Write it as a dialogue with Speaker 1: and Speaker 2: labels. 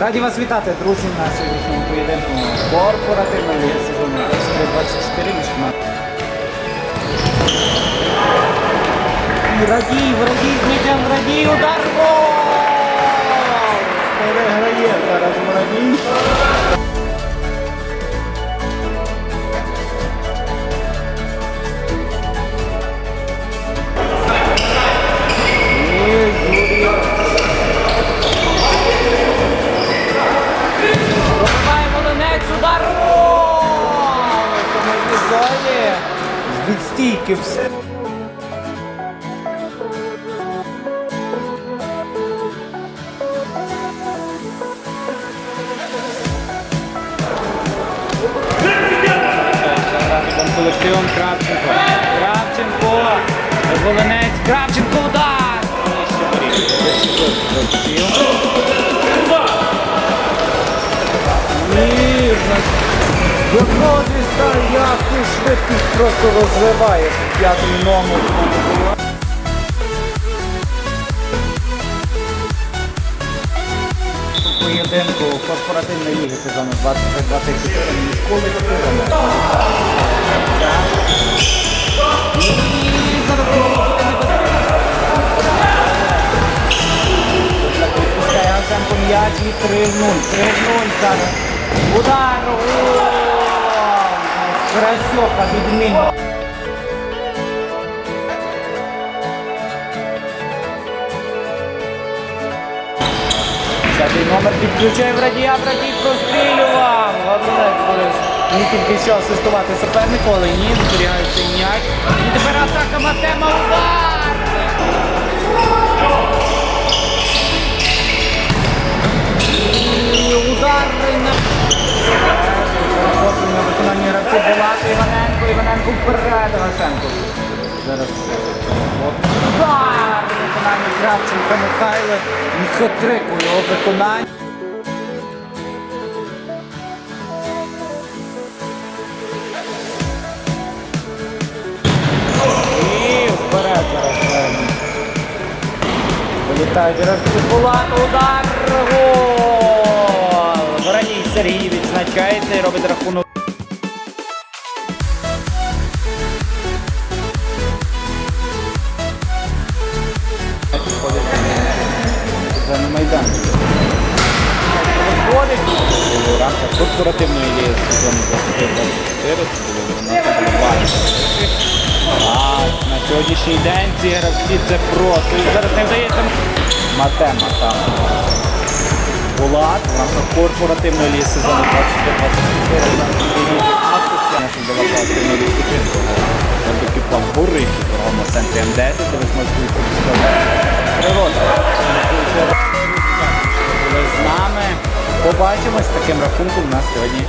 Speaker 1: Раді вас вітати, друзі, на сьогоднішньому поєдинку корпоративного сезону 23-24 між Радій, Радій, з м'ячем, Радій, удар, гол! З відстійки все. Колективом Кравченко. Кравченко. Волинець. Кравченко удар. Ніжно. Виходить, як ти швидкість просто розриває п'ятий номер. Поєдинку корпоративної ліги сезону 23-24 між колективами. І за рахунок Відпускає Арсенко і 3-0. 3-0 зараз. Удар! Гол! Красьоха відмінно. П'ятий номер підключає Врадія, Врадій прострілював. Гаврилець Борис не тільки що асистувати супернику, але ні, зберігає цей м'яч. І тепер атака Матема, удар! І удар на... Іваненко вперед, Гашенко. Зараз удар виконання Кравченка Михайла і хитрик у його виконанні. І вперед зараз. Вилітає Віражки Булат, удар, гол! Вороній Сергій відзначається і робить рахунок. Це на майданчик. Виходить у рамках корпоративної ліги сезону 24 це було 12 А на сьогоднішній день ці гравці це просто. І зараз не вдається матема там. Булат в рамках корпоративної ліги сезону 25-24 Наша була активно відпочинку. Екіпаж Бурихи в торговому центрі М10, де ви зможете відпочити. Побачимось. Таким рахунком у нас сьогодні